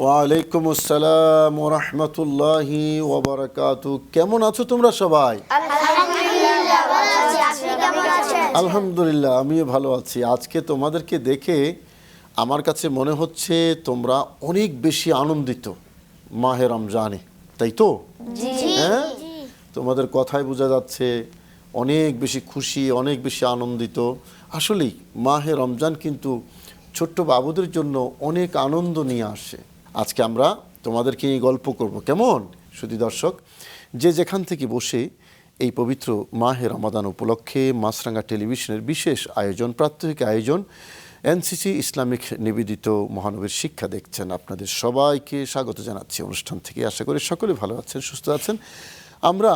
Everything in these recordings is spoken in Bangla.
ওয়ালাইকুম আসসালাম ও রহমতুল্লাহি ওবরাকাত কেমন আছো তোমরা সবাই? আলহামদুলিল্লাহ আমিও ভালো আছি। আজকে তোমাদেরকে দেখে আমার কাছে মনে হচ্ছে তোমরা অনেক বেশি আনন্দিত মাহে রমজানে তাই তো? হ্যাঁ? তোমাদের কথায় বোঝা যাচ্ছে, অনেক বেশি খুশি, অনেক বেশি আনন্দিত। আসলেই মাহে রমজান কিন্তু ছোট্ট বাবুদের জন্য অনেক আনন্দ নিয়ে আসে। আজকে আমরা তোমাদেরকে এই গল্প করব। কেমন? শুধু দর্শক, যে যেখান থেকে বসে এই পবিত্র মাহে রমাদান উপলক্ষে মাছরাঙ্গা টেলিভিশনের বিশেষ আয়োজন, প্রাত্যহিক আয়োজন, এনসিসি ইসলামিক নিবেদিত মহানবীর শিক্ষা দেখছেন। আপনাদের সবাইকে স্বাগত জানাচ্ছি। অনুষ্ঠান থেকে আশা করি সকলে ভালো আছেন, সুস্থ আছেন। আমরা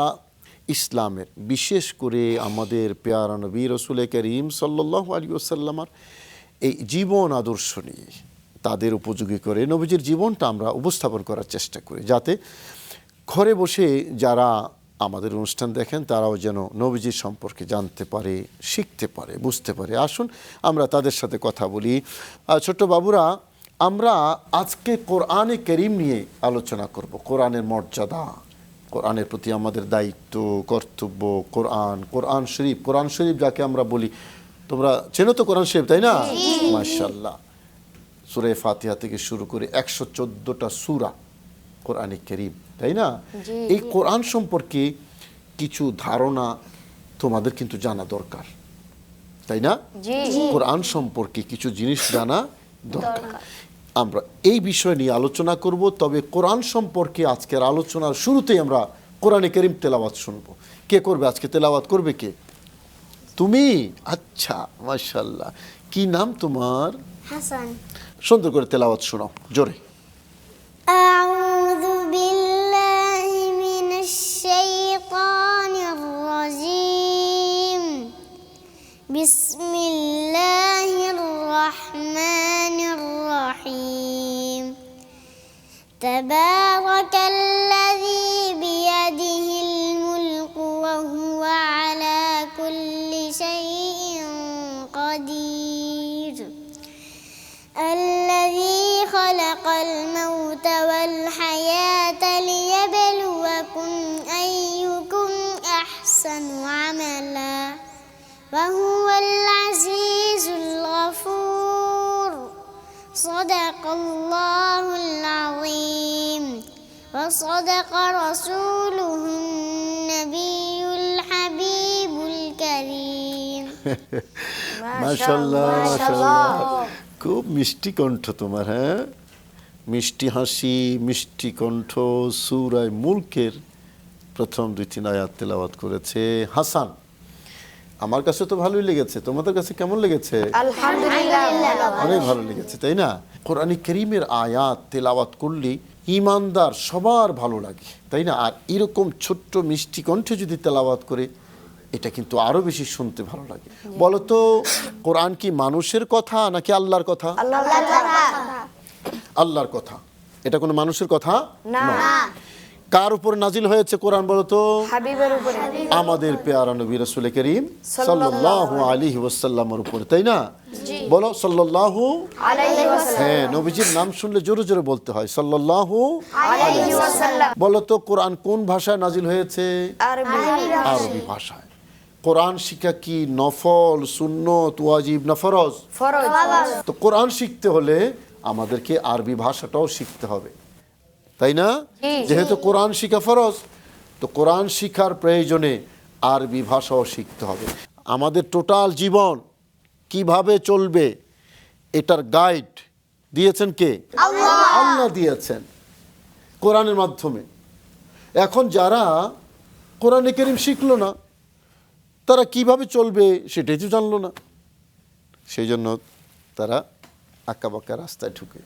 ইসলামের, বিশেষ করে আমাদের পেয়ারা নবী রসুল করিম সাল্লাহ আলী ওসাল্লামার এই জীবন আদর্শ নিয়ে তাদের উপযোগী করে নবীজির জীবনটা আমরা উপস্থাপন করার চেষ্টা করি, যাতে ঘরে বসে যারা আমাদের অনুষ্ঠান দেখেন তারাও যেন নবীজির সম্পর্কে জানতে পারে, শিখতে পারে, বুঝতে পারে। আসুন আমরা তাদের সাথে কথা বলি। ছোট্ট বাবুরা, আমরা আজকে কোরআনে করিম নিয়ে আলোচনা করব, কোরআনের মর্যাদা। কোরআনের প্রতি আমাদের দায়িত্ব কর্তব্য কোরআন কোরআন শরীফ কোরআন শরীফ যাকে আমরা বলি তোমরা চেনো তো কোরআন শরীফ তাই না? মার্শাল্লাহ সুরে ফাতিহা থেকে শুরু করে একশো চোদ্দোটা সুরা কোরআনে করিম তাই না? এই কোরআন সম্পর্কে কিছু ধারণা তোমাদের কিন্তু জানা দরকার তাই না? কোরআন সম্পর্কে কিছু জিনিস জানা দরকার। আমরা এই বিষয় নিয়ে আলোচনা করব তবে কোরআন সম্পর্কে আজকের আলোচনার শুরুতেই আমরা কোরআনে করিম তেলাওয়াত শুনব। কে করবে আজকে তেলাওয়াত করবে কে? তুমি? আচ্ছা মাশাল্লাহ কি নাম তোমার? হাসান। সুন্দর করে তেলাওয়াত শোনাও জোরে। আউযু বিসমিল্লাহির রহমান الرحيم. تبارك الذي وصدق رسوله النبي الحبيب الكريم মাশাল্লাহ মাশাল্লাহ খুব মিষ্টি কণ্ঠ তোমার হ্যাঁ মিষ্টি হাসি মিষ্টি কণ্ঠ সুরায় মুলকের প্রথম দুই তিন আয়াত তেলাওয়াত করেছে হাসান আমার কাছে তো ভালোই লেগেছে তোমাদের কাছে কেমন লেগেছে অনেক ভালো লেগেছে তাই না কোরআনী করিমের আয়াত তেলাওয়াত করলে ইমানদার সবার ভালো লাগে তাই না? আর এরকম ছোট্ট মিষ্টি কণ্ঠে যদি তেলাবাদ করে এটা কিন্তু আরও বেশি শুনতে ভালো লাগে। বলতো তো কোরআন কি মানুষের কথা নাকি আল্লাহর কথা? আল্লাহর কথা। এটা কোনো মানুষের কথা? নয়। কার উপর নাজিল হয়েছে কোরআন বলো তো? আমাদের পেয়ারা নবী রাসূল করিম সাল্লাল্লাহু আলাইহি ওয়াসাল্লামের উপর তাই না? বলো সাল্লাল্লাহু আলাইহি হ্যাঁ নবীজির নাম শুনলে জোরে জোরে বলতে হয় সাল্লাল্লাহু আলাইহি বলো তো কোরআন কোন ভাষায় নাজিল হয়েছে? আরবি। ভাষায়। কোরআন শিক্ষা কি নফল সুন্নত ওয়াজিব না ফরজ। তো কোরআন শিখতে হলে আমাদেরকে আরবি ভাষাটাও শিখতে হবে। তাই না? যেহেতু কোরআন শিখা ফরজ তো কোরআন শিখার প্রয়োজনে আরবি ভাষাও শিখতে হবে। আমাদের টোটাল জীবন কীভাবে চলবে এটার গাইড দিয়েছেন কে? আল্লাহ। দিয়েছেন কোরআনের মাধ্যমে। এখন যারা কোরআনে কেরিম শিখলো না তারা কীভাবে চলবে সেটাই তো জানলো না। সেই জন্য তারা আঁকা বাঁকা রাস্তায় ঢুকে।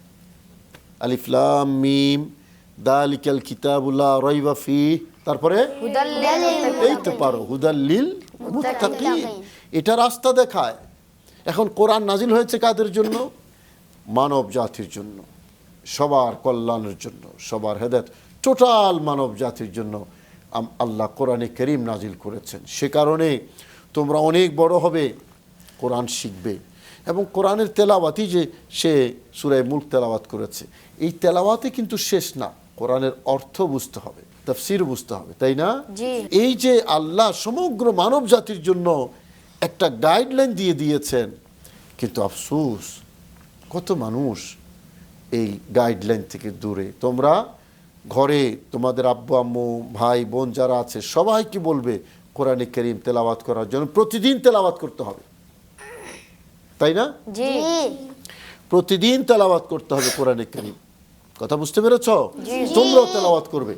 আলিফলাম মিম দালিকাল কিতাবুল্লাহ রইবা ফি। তারপরে? এই তো পারো হুদাল্লিল এটা রাস্তা দেখায়। এখন কোরআন নাজিল হয়েছে কাদের জন্য? মানব জাতির জন্য সবার কল্যাণের জন্য সবার হেদায়ত। টোটাল মানব জাতির জন্য আল্লাহ কোরআনে করিম নাজিল করেছেন। সে কারণে তোমরা অনেক বড় হবে কোরআন শিখবে। এবং কোরআনের তেলাওয়াতই যে সে সুরায় মুল্ক তেলাওয়াত করেছে এই তেলাওয়াতে কিন্তু শেষ না। কোরআনের অর্থ বুঝতে হবে তাফসির বুঝতে হবে তাই না? এই যে আল্লাহ সমগ্র মানব জাতির জন্য একটা গাইডলাইন দিয়ে দিয়েছেন কিন্তু আফসোস কত মানুষ এই গাইডলাইন থেকে দূরে? তোমরা ঘরে তোমাদের আব্বু আম্মু ভাই বোন যারা আছে সবাইকে বলবে কোরআনে করিম তেলাওয়াত করার জন্য প্রতিদিন তেলাওয়াত করতে হবে? তাই না? জি। প্রতিদিন তেলাওয়াত করতে হবে কোরআনে করিম। কথা বুঝতে পেরেছ? তোমরাও তেলাওয়াত করবে।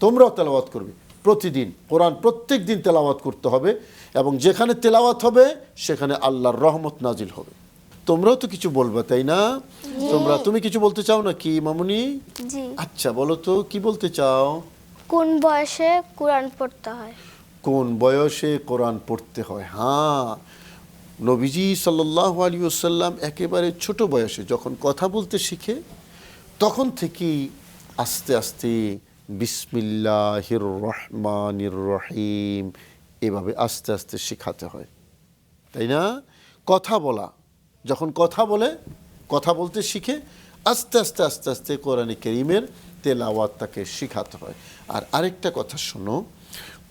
তোমরাও তেলাওয়াত করবে। প্রতিদিন কোরআন প্রত্যেক দিন তেলাওয়াত করতে হবে এবং যেখানে তেলাওয়াত হবে সেখানে আল্লাহর রহমত নাজিল হবে। তোমরাও তো কিছু বলবে তাই না? তোমরা তুমি কিছু বলতে চাও না কি মামুনি আচ্ছা বলো তো কি বলতে চাও? কোন বয়সে কোরআন পড়তে হয়? কোন বয়সে কোরআন পড়তে হয়? হ্যাঁ নবীজি সাল্লাহ আলী ওসাল্লাম একেবারে ছোট বয়সে যখন কথা বলতে শিখে তখন থেকেই আস্তে আস্তে বিসমিল্লাহির রহমানির রহিম এভাবে আস্তে আস্তে শেখাতে হয়। তাই না? কথা বলা। যখন কথা বলে, কথা বলতে শিখে আস্তে আস্তে আস্তে আস্তে কোরআনে করিমের তেলাওয়াত তাকে শেখাতে হয়। আর আরেকটা কথা শোনো,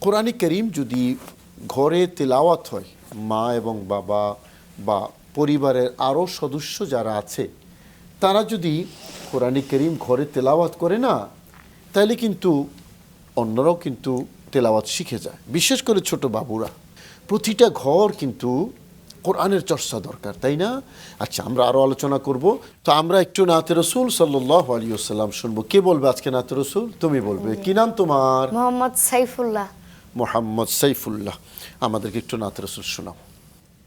কোরআনে করিম যদি ঘরে তেলাওয়াত হয়, মা এবং বাবা বা পরিবারের আরও সদস্য যারা আছে, তারা যদি কোরআনে করিম ঘরে তেলাওয়াত করে না তাহলে কিন্তু অন্যরাও কিন্তু তেলাওয়াত শিখে যায় বিশেষ করে ছোট বাবুরা। প্রতিটা ঘর কিন্তু কোরআনের চর্চা দরকার তাই না? আচ্ছা আমরা আরও আলোচনা করব। তো আমরা একটু নাতে রসুল সাল্লাহ আলী আসাল্লাম শুনব। কে বলবে আজকে নাতে রসুল? তুমি বলবে। কি নাম তোমার? মোহাম্মদ সাইফুল্লাহ। মোহাম্মদ সাইফুল্লাহ। আমাদেরকে একটু নাতে রসুল শোনাও।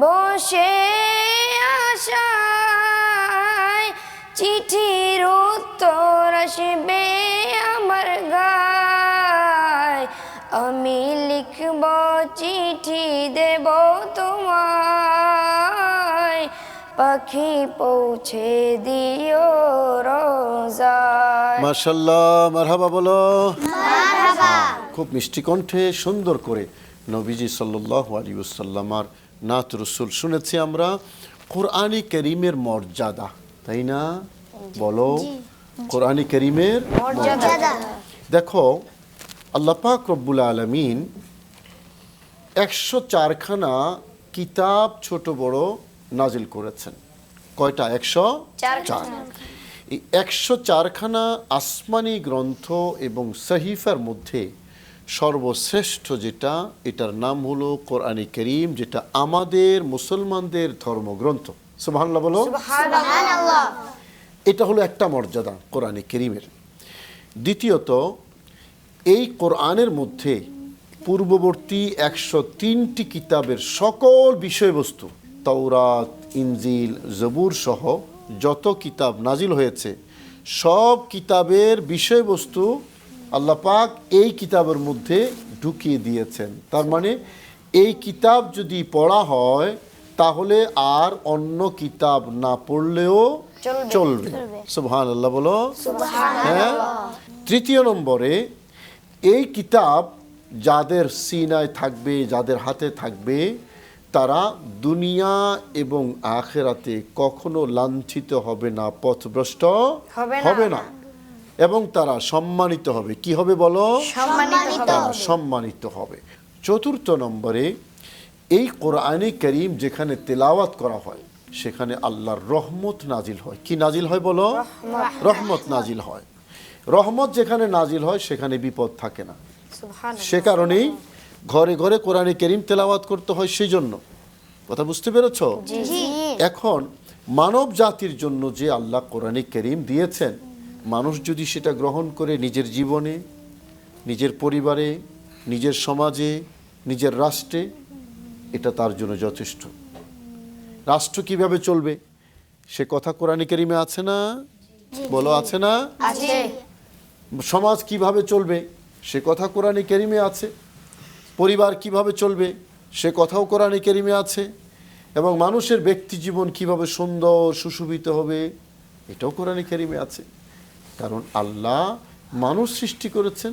বসে আশায় চিঠির উত্তর আসবে আমার গায়। আমি লিখব চিঠি দেব তোমায়। পাখি পৌঁছে দিও রোজায়। মার্শাল্লাহ মারহাবা বলো। খুব মিষ্টি কণ্ঠে সুন্দর করে নবীজি সাল্লাহ আলী সাল্লামার নাত রসুল। শুনেছি আমরা কোরআনী করিমের মর্যাদা তাই না? বলো কোরআনী করিমের মর্যাদা। দেখো আল্লাহ পাক রব্বুল আলমিন একশো চারখানা কিতাব ছোট বড় নাজিল করেছেন। কয়টা? একশো চার। এই একশো চারখানা আসমানি গ্রন্থ এবং সহিফার মধ্যে সর্বশ্রেষ্ঠ যেটা এটার নাম হলো কোরআনে করিম যেটা আমাদের মুসলমানদের ধর্মগ্রন্থ। সুবহানাল্লাহ বলো। এটা হলো একটা মর্যাদা কোরআনে করিমের। দ্বিতীয়ত এই কোরআনের মধ্যে পূর্ববর্তী একশো তিনটি কিতাবের সকল বিষয়বস্তু তৌরাত ইনজিল জবুর সহ যত কিতাব নাজিল হয়েছে সব কিতাবের বিষয়বস্তু আল্লাহ পাক এই কিতাবের মধ্যে ঢুকিয়ে দিয়েছেন। তার মানে এই কিতাব যদি পড়া হয় তাহলে আর অন্য কিতাব না পড়লেও চলবে। সুবহান আল্লাহ বলো। হ্যাঁ? তৃতীয় নম্বরে এই কিতাব যাদের সিনায় থাকবে যাদের হাতে থাকবে তারা দুনিয়া এবং আখেরাতে কখনো লাঞ্ছিত হবে না পথভ্রষ্ট হবে না। এবং তারা সম্মানিত হবে। কি হবে বলো? সম্মানিত হবে। তারা সম্মানিত হবে। চতুর্থ নম্বরে এই কোরআনে করিম যেখানে তেলাওয়াত করা হয় সেখানে আল্লাহর রহমত নাজিল হয়। কি নাজিল হয় বলো? রহমত। নাজিল হয়। রহমত যেখানে নাজিল হয় সেখানে বিপদ থাকে না। সে কারণেই ঘরে ঘরে কোরআনে করিম তেলাওয়াত করতে হয় সেই জন্য। কথা বুঝতে পেরেছ? এখন মানব জাতির জন্য যে আল্লাহ কোরআনে করিম দিয়েছেন মানুষ যদি সেটা গ্রহণ করে নিজের জীবনে নিজের পরিবারে নিজের সমাজে নিজের রাষ্ট্রে এটা তার জন্য যথেষ্ট। রাষ্ট্র কীভাবে চলবে? সে কথা কোরআনে কেরিমে আছে না? বলো আছে না? সমাজ কীভাবে চলবে? সে কথা কোরআনে কেরিমে আছে। পরিবার কীভাবে চলবে? সে কথাও কোরআনে কেরিমে আছে। এবং মানুষের ব্যক্তি জীবন কীভাবে সুন্দর সুশোভিত হবে এটাও কোরআনে কেরিমে আছে। কারণ আল্লাহ মানুষ সৃষ্টি করেছেন।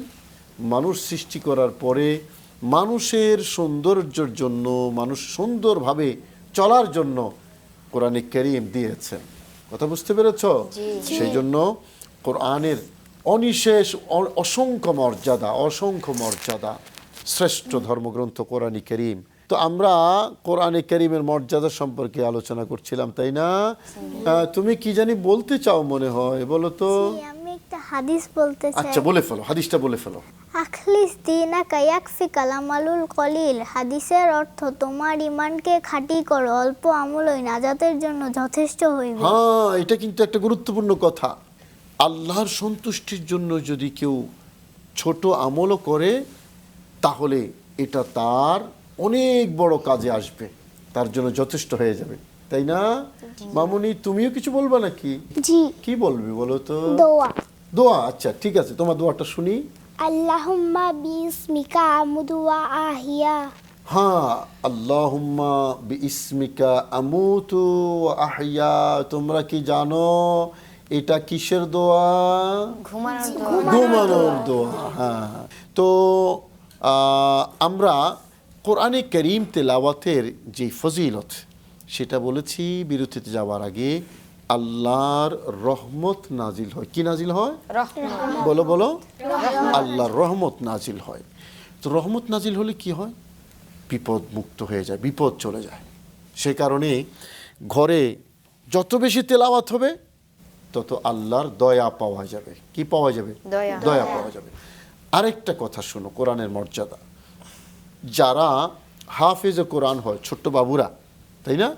মানুষ সৃষ্টি করার পরে মানুষের সৌন্দর্যের জন্য মানুষ সুন্দরভাবে চলার জন্য কোরআনে কেরিম দিয়েছেন। কথা বুঝতে পেরেছ? সেই জন্য কোরআনের অনিশেষ অসংখ্য মর্যাদা অসংখ্য মর্যাদা শ্রেষ্ঠ ধর্মগ্রন্থ কোরআনী করিম। তো আমরা কোরআনে করিমের মর্যাদা সম্পর্কে আলোচনা করছিলাম তাই না? তুমি কি জানি বলতে চাও মনে হয় বলো তো। হাদিস বলতে চাই। আচ্ছা বলে ফেলো হাদিসটা বলে ফেলো। আখলিস দিনাকা ইয়াকফিকাল আমালুল কলিল। হাদিসের অর্থ তোমার ইমানকে খাঁটি করো অল্প আমলই নাজাতের জন্য যথেষ্ট হইবে। হ্যাঁ এটা কিন্তু একটা গুরুত্বপূর্ণ কথা। আল্লাহর সন্তুষ্টির জন্য যদি কেউ ছোট আমলও করে তাহলে এটা তার অনেক বড় কাজে আসবে। তার জন্য যথেষ্ট হয়ে যাবে। তাই না? মামুনি তুমিও কিছু বলবা নাকি? জি। কি বলবে বলো তো? দোয়া। দোয়া আচ্ছা ঠিক আছে তোমার দোয়াটা শুনি। আল্লাহুম্মা বিসমিকা আমুদু ওয়া আহিয়া। হ্যাঁ আল্লাহুম্মা বিইসমিকা আমুতু ওয়া আহইয়া তোমরা কি জানো এটা কিসের দোয়া? ঘুমানোর দোয়া। হ্যাঁ তো আহ, আমরা কোরআনে করিম তেলাওয়াতের যে ফজিলত সেটা বলেছি বিরতিতে যাওয়ার আগে। আল্লাহর রহমত নাজিল হয়। কি নাজিল হয়? বলো বলো। আল্লাহর রহমত নাজিল হয়। তো রহমত নাজিল হলে কি হয়? বিপদ মুক্ত হয়ে যায় বিপদ চলে যায়। সে কারণে ঘরে যত বেশি তেলাওয়াত হবে তত আল্লাহর দয়া পাওয়া যাবে। কি পাওয়া যাবে? দয়া। দয়া পাওয়া যাবে। আরেকটা কথা শোনো কোরআনের মর্যাদা। যারা হাফেজ কোরআন হয় ছোট্ট বাবুরা তাই না?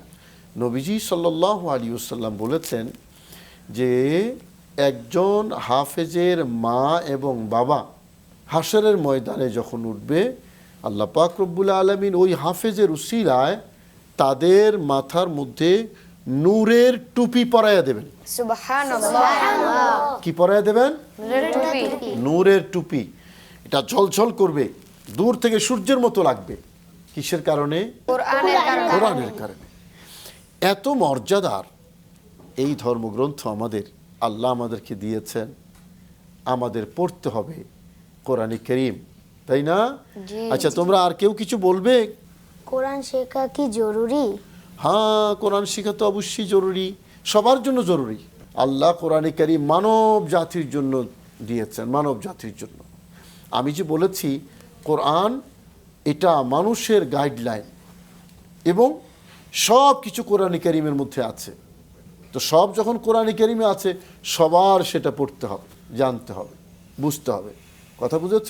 নবীজি সাল্লাহ আলী সাল্লাম বলেছেন যে একজন হাফেজের মা এবং বাবা হাসরের ময়দানে যখন উঠবে আল্লাহ পাক রব্বুল আলমিন ওই হাফেজের উসিলায় তাদের মাথার মধ্যে নূরের টুপি পরাইয়া দেবেন। কি পরাইয়া দেবেন? নূরের টুপি। এটা ঝলঝল করবে দূর থেকে সূর্যের মতো লাগবে। কিসের কারণে? কোরআনের কারণে। কোরআনের কারণে। এত মর্যাদার এই ধর্মগ্রন্থ আমাদের আল্লাহ আমাদেরকে দিয়েছেন। আমাদের পড়তে হবে কোরআনে করিম তাই না? আচ্ছা তোমরা আর কেউ কিছু বলবে? কোরআন শেখা কি জরুরি? হ্যাঁ কোরআন শেখা তো অবশ্যই জরুরি সবার জন্য জরুরি। আল্লাহ কোরআনে কারি মানব জাতির জন্য দিয়েছেন মানব জাতির জন্য। আমি যে বলেছি কোরআন এটা মানুষের গাইডলাইন এবং সব কিছু কোরআনে কারিমের মধ্যে আছে। তো সব যখন কোরআনে কারিমে আছে, সবার সেটা পড়তে হবে, জানতে হবে, বুঝতে হবে। কথা বুঝেছ?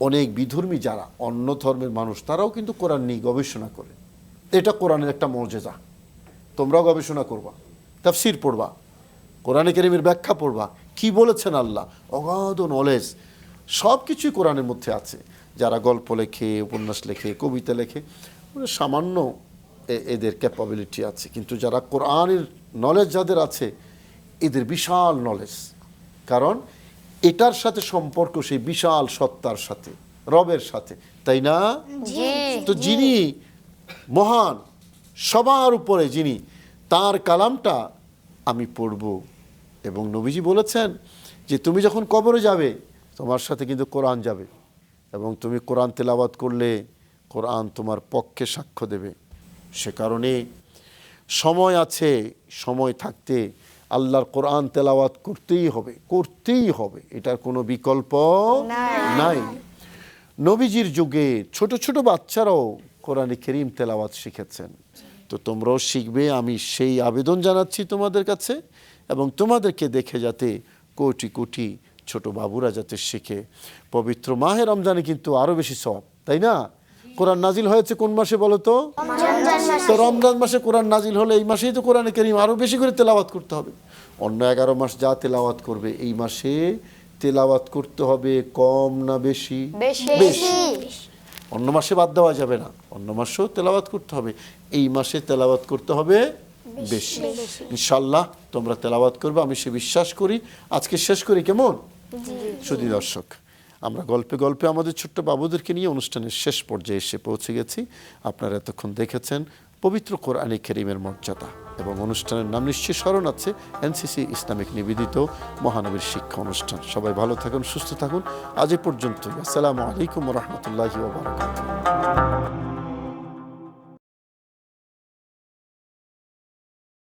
অনেক বিধর্মী যারা, অন্য ধর্মের মানুষ, তারাও কিন্তু কোরআন নিয়ে গবেষণা করে। এটা কোরআনের একটা মর্যাদা। তোমরাও গবেষণা করবা, তাফসির পড়বা, কোরআনে কেরিমের ব্যাখ্যা পড়বা, কি বলেছেন আল্লাহ? অগাধ নলেজ সব কিছুই কোরআনের মধ্যে আছে। যারা গল্প লেখে, উপন্যাস লেখে, কবিতা লেখে ওরা সামান্য এদের ক্যাপাবিলিটি আছে। কিন্তু যারা কোরআনের নলেজ যাদের আছে এদের বিশাল নলেজ কারণ এটার সাথে সম্পর্ক সেই বিশাল সত্তার সাথে রবের সাথে তাই না? তো যিনি মহান সবার উপরে যিনি তার কালামটা আমি পড়ব। এবং নবীজি বলেছেন যে তুমি যখন কবরে যাবে তোমার সাথে কিন্তু কোরআন যাবে। এবং তুমি কোরআন তেলাওয়াত করলে কোরআন তোমার পক্ষে সাক্ষ্য দেবে। সে কারণে সময় আছে সময় থাকতে আল্লাহর কোরআন তেলাওয়াত করতেই হবে করতেই হবে এটার কোনো বিকল্প নাই। নবীজির যুগে ছোট ছোট বাচ্চারাও কোরআনে করিম তেলাওয়াত শিখেছেন। তো তোমরাও শিখবে আমি সেই আবেদন জানাচ্ছি তোমাদের কাছে এবং তোমাদেরকে দেখে যাতে কোটি কোটি ছোট বাবুরা যাতে শিখে। পবিত্র মাহে রমজানে কিন্তু আরও বেশি সব তাই না? কোরআন নাজিল হয়েছে কোন মাসে বলো তো? তো রমজান মাসে কোরআন নাজিল হলে এই মাসেই তো কোরআনে করিম আরও বেশি করে তেলাওয়াত করতে হবে। অন্য এগারো মাস যা তেলাওয়াত করবে এই মাসে তেলাওয়াত করতে হবে কম না বেশি? বেশি। অন্য মাসে বাদ দেওয়া যাবে না। অন্য মাসেও তেলাওয়াত করতে হবে। এই মাসে তেলাওয়াত করতে হবে বেশি। ইনশাল্লাহ তোমরা তেলাওয়াত করবে আমি সে বিশ্বাস করি। আজকে শেষ করি কেমন? শুধু দর্শক। আমরা গল্পে গল্পে আমাদের ছোট্ট বাবুদেরকে নিয়ে অনুষ্ঠানের শেষ পর্যায়ে এসে পৌঁছে গেছি। আপনারা এতক্ষণ দেখেছেন পবিত্র কোরআনে কেরিমের মর্যাদা এবং অনুষ্ঠানের নাম নিশ্চয়ই স্মরণ আছে এনসিসি ইসলামিক নিবেদিত মহানবীর শিক্ষা অনুষ্ঠান। সবাই ভালো থাকুন, সুস্থ থাকুন। আজ এ পর্যন্ত আসসালামু আলাইকুম রহমতুল্লাহি